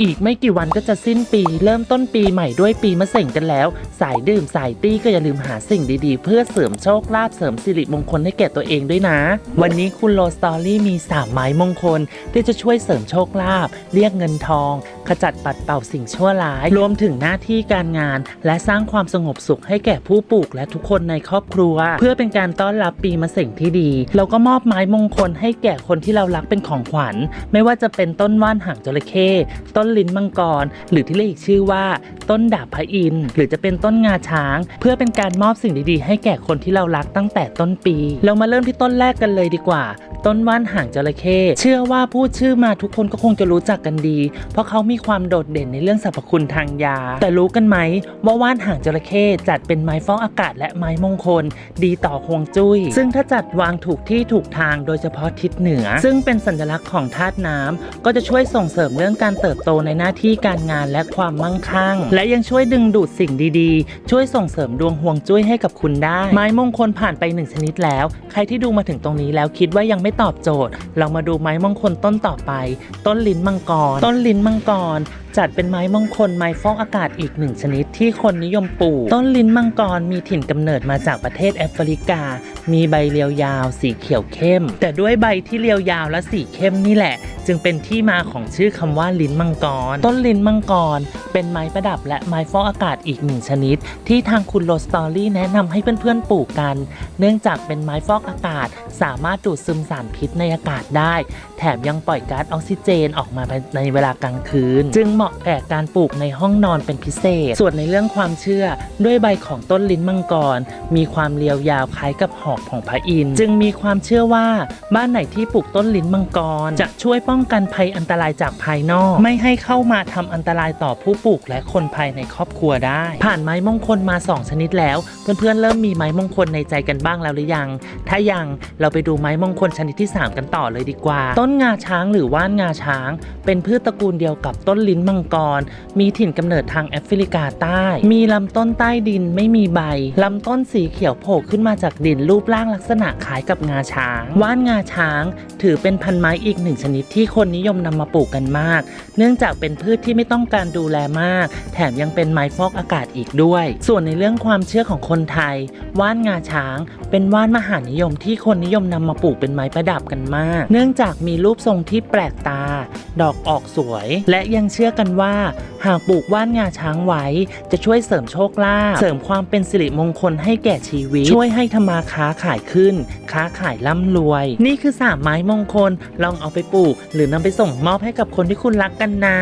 อีกไม่กี่วันก็จะสิ้นปี เริ่มต้นปีใหม่ด้วยปีมะเส็งกันแล้ว สายดื่มสายตี้ก็อย่าลืมหาสิ่งดีๆ เพื่อเสริมโชคลาภเสริมสิริมงคลให้แก่ตัวเองด้วยนะ วันนี้คุณโลสตอรี่มี 3 ไม้มงคล ที่จะช่วยเสริมโชคลาภเรียกเงินทองขจัดปัดเป่าสิ่งชั่วร้าย รวมถึงหน้าที่การงาน และสร้างความสงบสุขให้แก่ผู้ปลูกและทุกคนในครอบครัว เพื่อเป็นการต้อนรับปีมะเส็งที่ดี เราก็มอบไม้มงคลให้แก่คนที่เรารักเป็นของขวัญ ไม่ว่าจะเป็นต้นว่านหางจระเข้ต้นลิ้นมังกร หรือที่เรียกอีกชื่อว่า ต้นดาบพระอินทร์หรือจะเป็นต้นงาช้าง เพื่อเป็นการมอบสิ่งดีๆ ให้แก่คนที่เรารักตั้งแต่ต้นปี เรามาเริ่มที่ต้นแรกกันเลยดีกว่า ต้นว่านหางจระเข้เชื่อว่าพูดชื่อมาทุกคนก็คงจะรู้จักกันดี เพราะเขามีีความโดดเด่นในเรื่องสรรพคุณทางยา แต่รู้กันไหมว่าว่านหางจระเข้จัดเป็นไม้ฟอกอากาศและไม้มงคล ดีต่อฮวงจุ้ย ซึ่งถ้าจัดวางถูกที่ถูกทางโดยเฉพาะทิศเหนือ ซึ่งเป็นสัญลักษณ์ของธาตุน้ำก็จะช่วยส่งเสริมเรื่องการเติบโตในหน้าที่การงานและความมั่งคั่ง และยังช่วยดึงดูดสิ่งดีๆ ช่วยส่งเสริมดวงฮวงจุ้ยให้กับคุณได้ ไม้มงคลผ่านไปหนึ่งชนิดแล้ว ใครที่ดูมาถึงตรงนี้แล้วคิดว่ายังไม่ตอบโจทย์ เรามาดูไม้มงคลต้นต่อไป ต้นลิ้นมังกร ต้นลิ้นมังกร on จัดเป็นไม้มงคลไม้ฟอกอากาศอีกหนึ่งชนิดที่คนนิยมปลูก ต้นลิ้นมังกรมีถิ่นกำเนิดมาจากประเทศแอฟริกา มีใบเรียวยาว สีเขียวเข้ม แต่ด้วยใบที่เรียวยาวและสีเข้มนี่แหละ จึงเป็นที่มาของชื่อคำว่าลิ้นมังกร ต้นลิ้นมังกร เป็นไม้ประดับและไม้ฟอกอากาศอีกหนึ่งชนิด ที่ทางคุณโรสตอรี่แนะนำให้เพื่อนๆปลูกกัน เนื่องจากเป็นไม้ฟอกอากาศ สามารถดูดซึมสารพิษในอากาศได้ แถมยังปล่อยก๊าซออกซิเจนออกมาในเวลากลางคืน จึงเหมาะแก่การปลูกในห้องนอนเป็นพิเศษ ส่วนในเรื่องความเชื่อ ด้วยใบของต้นลิ้นมังกร มีความเรียวยาวคล้ายกับหอกของพระอินทร์จึงมีความเชื่อว่าบ้านไหนที่ปลูกต้นลิ้นมังกร จะช่วยป้องกันภัยอันตรายจากภายนอก ไม่ให้เข้ามาทำอันตรายต่อผู้ปลูกและคนภายในครอบครัวได้ ผ่านไม้มงคลมา 2 ชนิดแล้ว เพื่อนๆเริ่มมีไม้มงคลในใจกันบ้างแล้วหรือยัง ถ้ายังเราไปดูไม้มงคลชนิดที่ 3 กันต่อเลยดีกว่า ต้นงาช้างหรือว่านงาช้าง เป็นพืชตระกูลเดียวกับต้นลิ้นมังกร มีถิ่นกำเนิดทางแอฟริกาใต้ มีลำต้นใต้ดินไม่มีใบ ลำต้นสีเขียวโผล่ขึ้นมาจากดินรูปร่างลักษณะคล้ายกับงาช้าง ว่านงาช้าง ถือเป็นพันไม้อีกหนึ่งชนิดที่คนนิยมนำมาปลูกกันมาก เนื่องจากเป็นพืชที่ไม่ต้องการดูแลมาก แถมยังเป็นไม้ฟอกอากาศอีกด้วย ส่วนในเรื่องความเชื่อของคนไทย ว่านงาช้าง เป็นว่านมหานิยมที่คนนิยมนำมาปลูกเป็นไม้ประดับกันมาก เนื่องจากมีรูปทรงที่แปลกตา ดอกออกสวย และยังเชื่อกักันว่า หากปลูกว่านงาช้างไว้ จะช่วยเสริมโชคลาภเสริมความเป็นสิริมงคลให้แก่ชีวิต ช่วยให้ธรรมาค้าขายขึ้น ค้าขายร่ำรวย นี่คือสามไม้มงคลลองเอาไปปลูก หรือนำไปส่งมอบให้กับคนที่คุณรักกันนะ